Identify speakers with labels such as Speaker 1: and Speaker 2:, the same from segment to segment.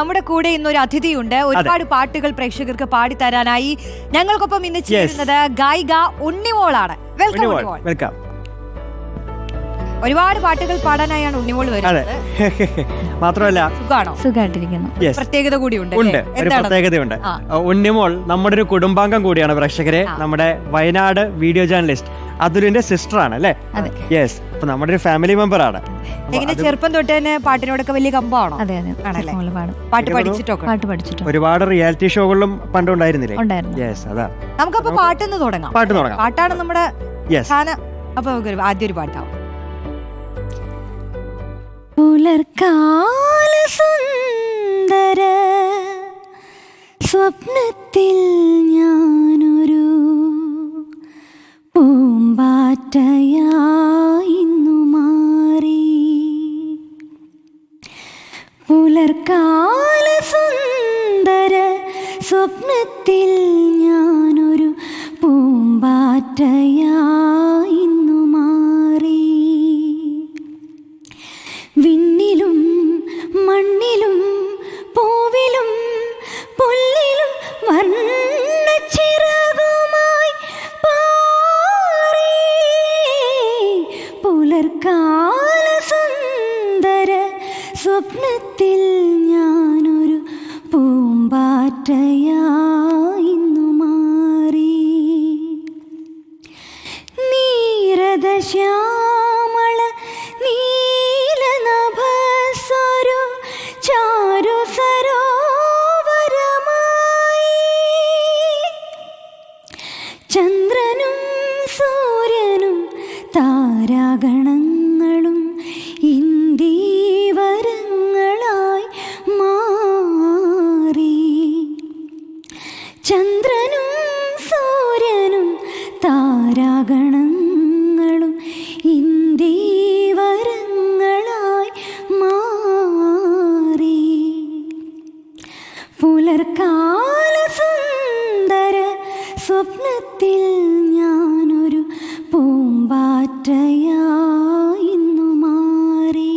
Speaker 1: നമ്മുടെ കൂടെ ഇന്ന് ഒരു അതിഥിയുണ്ട് ഒരുപാട് പാട്ടുകൾ പ്രേക്ഷകർക്ക് പാടിത്തരാനായി. ഞങ്ങൾക്കൊപ്പം ഇന്ന് ചേരുന്നത് ഗായിക ഉണ്ണിമോളാണ്. വെൽക്കം
Speaker 2: ഉണ്ണിമോൾ വെൽക്കം
Speaker 1: ഒരുപാട് പാട്ടുകൾ പാടാനായാണ് ഉണ്ണിമോൾ
Speaker 2: അതെ.
Speaker 1: വരുന്നത്
Speaker 2: മാത്രമല്ല
Speaker 1: സുഖാണോ?
Speaker 3: സുഖമായിട്ടിരിക്കുന്നു
Speaker 2: യെസ്
Speaker 1: പ്രത്യേകത കൂടി ഉണ്ട്.
Speaker 2: ഉണ്ട് ഒരു പ്രത്യേകതയുണ്ട്.
Speaker 1: ആ.
Speaker 2: ഉണ്ണിമോൾ നമ്മുടെ ഒരു കുടുംബാംഗം കൂടിയാണ് പ്രേക്ഷകരെ.
Speaker 1: ആ.
Speaker 2: നമ്മുടെ വയനാട് വീഡിയോ ജേർണലിസ്റ്റ് അതുലിന്റെ സിസ്റ്റർ ആണ് അല്ലേ? യെസ് അപ്പൊ നമ്മുടെ ഒരു ഫാമിലി മെമ്പർ ആണ്.
Speaker 1: എങ്ങനെ ചെറുപ്പം തൊട്ട് തന്നെ പാട്ടിനോടൊക്കെ വലിയ കമ്പാണോ
Speaker 3: അതെ അതെ.
Speaker 1: ആണല്ലേ? പാട്ട് പഠിച്ചിട്ടൊക്കെ?
Speaker 3: പാട്ട് പഠിച്ചിട്ട്
Speaker 2: ഒരുപാട് റിയാലിറ്റി ഷോകളിലും പണ്ടുണ്ടായിരുന്നില്ലേ
Speaker 3: ഉണ്ടായിരുന്നു.
Speaker 2: യെസ് അതാ.
Speaker 1: നമുക്കപ്പോ പാട്ടെന്ന് തുടങ്ങാം.
Speaker 2: പാട്ട് തുടങ്ങാം.
Speaker 1: പാട്ടാണ് നമ്മുടെ അപ്പൊ നമുക്ക് ആദ്യം ഒരു പാട്ടാവും.
Speaker 3: പുലർക്കാല സുന്ദര സ്വപ്നത്തിൽ ഞാനൊരു പൂമ്പാറ്റയായിന്നു മാറി. പുലർക്കാല സുന്ദര സ്വപ്നത്തിൽ ഞാനൊരു പുലർക്കാല സുന്ദര സ്വപ്നത്തിൽ ഞാനൊരു പൂമ്പാറ്റയായിന്നു മാറി. നീരദശ്യാമള നീലനഭസ്വരു ചാരു ചന്ദ്രനും സൂര്യനും താരാഗണങ്ങളും ഇന്ദീവരങ്ങളായി മാറി. ചന്ദ്രനും സൂര്യനും താരാഗണങ്ങളും ഇന്ദീവരങ്ങളായി മാറി. പുലർക്കാല സുന്ദര സ്വപ്നത്തിൽ മാറി.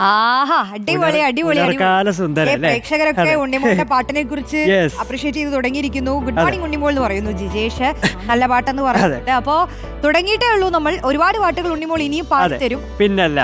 Speaker 1: ആഹാ അടിപൊളി അടിപൊളി
Speaker 2: പുലർക്കാല അല്ലേ?
Speaker 1: പ്രേക്ഷകരൊക്കെ
Speaker 2: അതെ.
Speaker 1: ഉണ്ണിമോളുടെ പാട്ടിനെ കുറിച്ച്
Speaker 2: Yes.
Speaker 1: അപ്രീഷിയേറ്റ് ചെയ്ത് തുടങ്ങിയിരിക്കുന്നു. ഗുഡ് മോർണിംഗ് ഉണ്ണിമോൾ എന്ന് പറയുന്നു ജിജേഷ്. നല്ല പാട്ടെന്ന് പറഞ്ഞിട്ട് അപ്പോ തുടങ്ങിയിട്ടേ ഉള്ളൂ നമ്മൾ. ഒരുപാട് പാട്ടുകൾ ഉണ്ണിമോൾ ഇനിയും
Speaker 2: പാടി
Speaker 1: തരും
Speaker 2: പിന്നല്ല